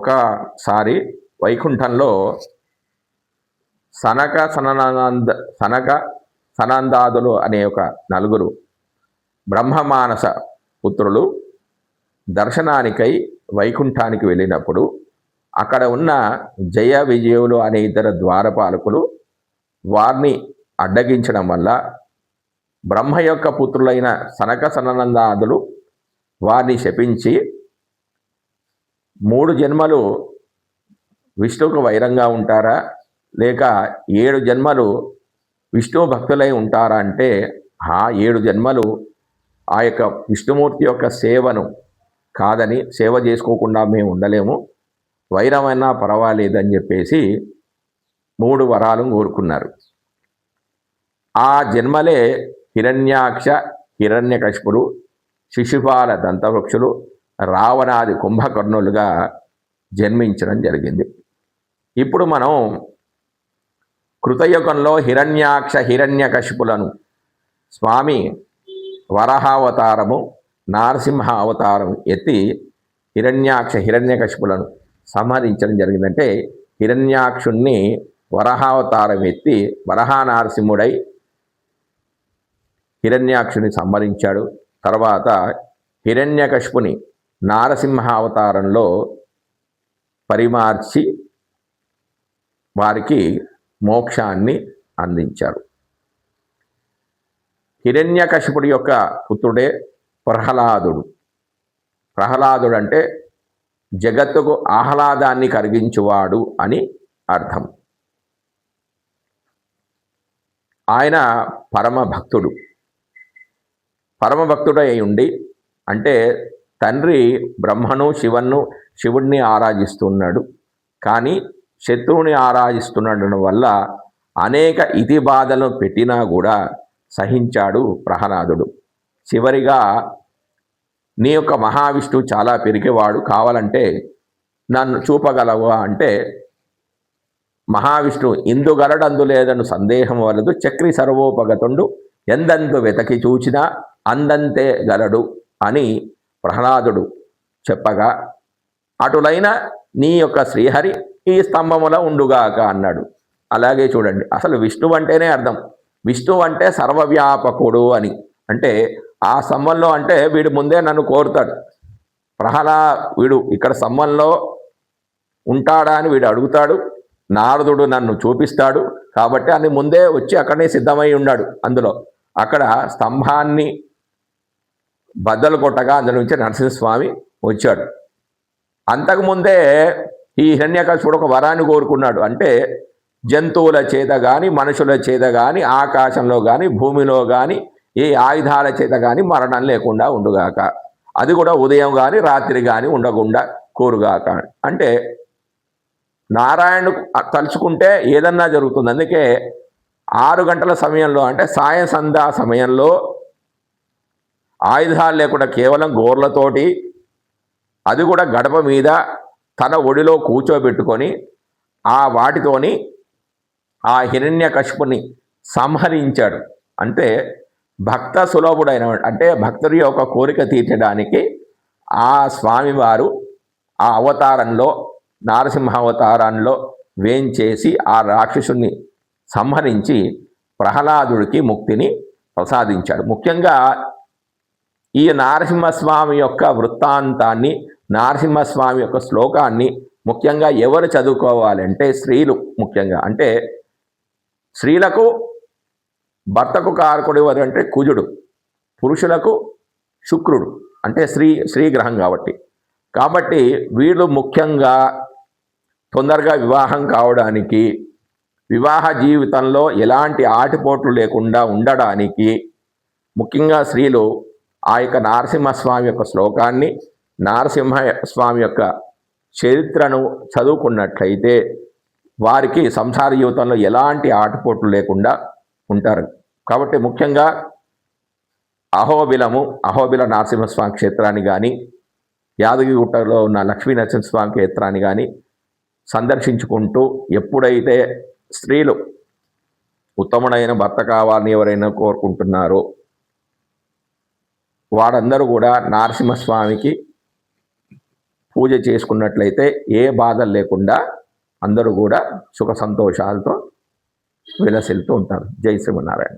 ఒకసారి వైకుంఠంలో సనక సననంద సనక సనందాదులు అనే ఒక నలుగురు బ్రహ్మమానస పుత్రులు దర్శనానికై వైకుంఠానికి వెళ్ళినప్పుడు అక్కడ ఉన్న జయ విజయులు అనే ఇద్దరు ద్వారపాలకులు వారిని అడ్డగించడం వల్ల బ్రహ్మ యొక్క పుత్రులైన సనక సననందాదులు వారిని శపించి మూడు జన్మలు విష్ణువుకు వైరంగా ఉంటారా? లేక ఏడు జన్మలు విష్ణు భక్తులై ఉంటారా అంటే ఆ ఏడు జన్మలు ఆ యొక్క విష్ణుమూర్తి యొక్క సేవను కాదని సేవ చేసుకోకుండా మేము ఉండలేము. వైరమైనా పర్వాలేదని చెప్పేసి మూడు వరాలు కోరుకున్నారు. ఆ జన్మలే హిరణ్యాక్ష హిరణ్యకశిపుడు శిశుపాల దంతవృక్షులు రావణాది కుంభకర్ణులుగా జన్మించడం జరిగింది. ఇప్పుడు మనం కృతయుగంలో హిరణ్యాక్ష హిరణ్యకశిపులను స్వామి వరహావతారము నారసింహ అవతారం ఎత్తి హిరణ్యాక్ష హిరణ్యకశిపులను సంహరించడం జరిగిందంటే హిరణ్యాక్షుణ్ణి వరహావతారం ఎత్తి వరహా నారసింహుడై హిరణ్యాక్షుని సంహరించాడు. తర్వాత హిరణ్యకశిపుని నారసింహ అవతారంలో పరిమార్చి వారికి మోక్షాన్ని అందించారు. హిరణ్యకశిపుడి యొక్క పుత్రుడే ప్రహ్లాదుడు. ప్రహ్లాదుడు అంటే జగత్తుకు ఆహ్లాదాన్ని కలిగించువాడు అని అర్థం. ఆయన పరమభక్తుడు. పరమభక్తుడై ఉండి అంటే తండ్రి బ్రహ్మను శివన్ను శివుడిని ఆరాధిస్తున్నాడు. కానీ శత్రువుని ఆరాధిస్తున్నాడు వల్ల అనేక ఇతి బాధలను పెట్టినా కూడా సహించాడు ప్రహ్లాదుడు. చివరిగా నీ యొక్క మహావిష్ణువు చాలా పెరిగేవాడు కావాలంటే నన్ను చూపగలవా? అంటే మహావిష్ణువు ఇందుగలడందు లేదను సందేహం వలదు చక్రి సర్వోపగతుండు ఎందందు వెతకి చూచినా అందంతే గలడు అని ప్రహ్లాదుడు చెప్పగా అటులైన నీ యొక్క శ్రీహరి ఈ స్తంభముల ఉండుగాక అన్నాడు. అలాగే చూడండి అసలు విష్ణువు అంటేనే అర్థం. విష్ణువు అంటే సర్వవ్యాపకుడు అని. అంటే ఆ స్తంభంలో అంటే వీడు ముందే నన్ను కోరుతాడు. ప్రహ్లా వీడు ఇక్కడ స్తంభంలో ఉంటాడా అని వీడు అడుగుతాడు. నారదుడు నన్ను చూపిస్తాడు. కాబట్టి అని ముందే వచ్చి అక్కడనే సిద్ధమై ఉన్నాడు అందులో. అక్కడ స్తంభాన్ని బద్దలు కొట్టగా అందులో నుంచి నరసింహస్వామి వచ్చాడు. అంతకుముందే ఈ హిరణ్యకశిపుడు ఒక వరాన్ని కోరుకున్నాడు. అంటే జంతువుల చేత కానీ మనుషుల చేత కానీ ఆకాశంలో కానీ భూమిలో కానీ ఏ ఆయుధాల చేత కానీ మరణం లేకుండా ఉండుగాక. అది కూడా ఉదయం కానీ రాత్రి కానీ ఉండకుండా కోరుగాక. అంటే నారాయణ తలుచుకుంటే ఏదన్నా జరుగుతుంది. అందుకే ఆరు గంటల సమయంలో అంటే సాయం సంధ్యా సమయంలో ఆయుధాలు లేకుండా కేవలం గోర్లతోటి అది కూడా గడప మీద తన ఒడిలో కూర్చోబెట్టుకొని ఆ వాటితోని ఆ హిరణ్యకశిపుని సంహరించాడు. అంటే భక్త సులభుడైన అంటే భక్తుడి యొక్క కోరిక తీర్చడానికి ఆ స్వామివారు ఆ అవతారంలో నారసింహ అవతారంలో వేంచేసి ఆ రాక్షసుని సంహరించి ప్రహ్లాదుడికి ముక్తిని ప్రసాదించాడు. ముఖ్యంగా ఈ నారసింహస్వామి యొక్క వృత్తాంతాన్ని నారసింహస్వామి యొక్క శ్లోకాన్ని ముఖ్యంగా ఎవరు చదువుకోవాలంటే స్త్రీలు ముఖ్యంగా. అంటే స్త్రీలకు భర్తకు కారకుడు ఎవరు అంటే కుజుడు పురుషులకు శుక్రుడు అంటే స్త్రీ స్త్రీ గ్రహం కాబట్టి. కాబట్టి వీళ్ళు ముఖ్యంగా తొందరగా వివాహం కావడానికి వివాహ జీవితంలో ఎలాంటి ఆటిపోట్లు లేకుండా ఉండడానికి ముఖ్యంగా స్త్రీలు ఆ యొక్క నారసింహస్వామి యొక్క శ్లోకాన్ని నారసింహ స్వామి యొక్క చరిత్రను చదువుకున్నట్లయితే వారికి సంసార జీవితంలో ఎలాంటి ఆటపోట్లు లేకుండా ఉంటారు. కాబట్టి ముఖ్యంగా అహోబిలము అహోబిల నరసింహస్వామి క్షేత్రాన్ని కానీ యాదగిరిగుట్టలో ఉన్న లక్ష్మీ నరసింహస్వామి క్షేత్రాన్ని కానీ సందర్శించుకుంటూ ఎప్పుడైతే స్త్రీలు ఉత్తముడైన భర్త కావాలని ఎవరైనా కోరుకుంటున్నారో వారందరూ కూడా నరసింహస్వామికి పూజ చేసుకున్నట్లయితే ఏ బాధలు లేకుండా అందరూ కూడా సుఖ సంతోషాలతో విలసిల్తూ ఉంటారు. జై శ్రీమన్నారాయణ.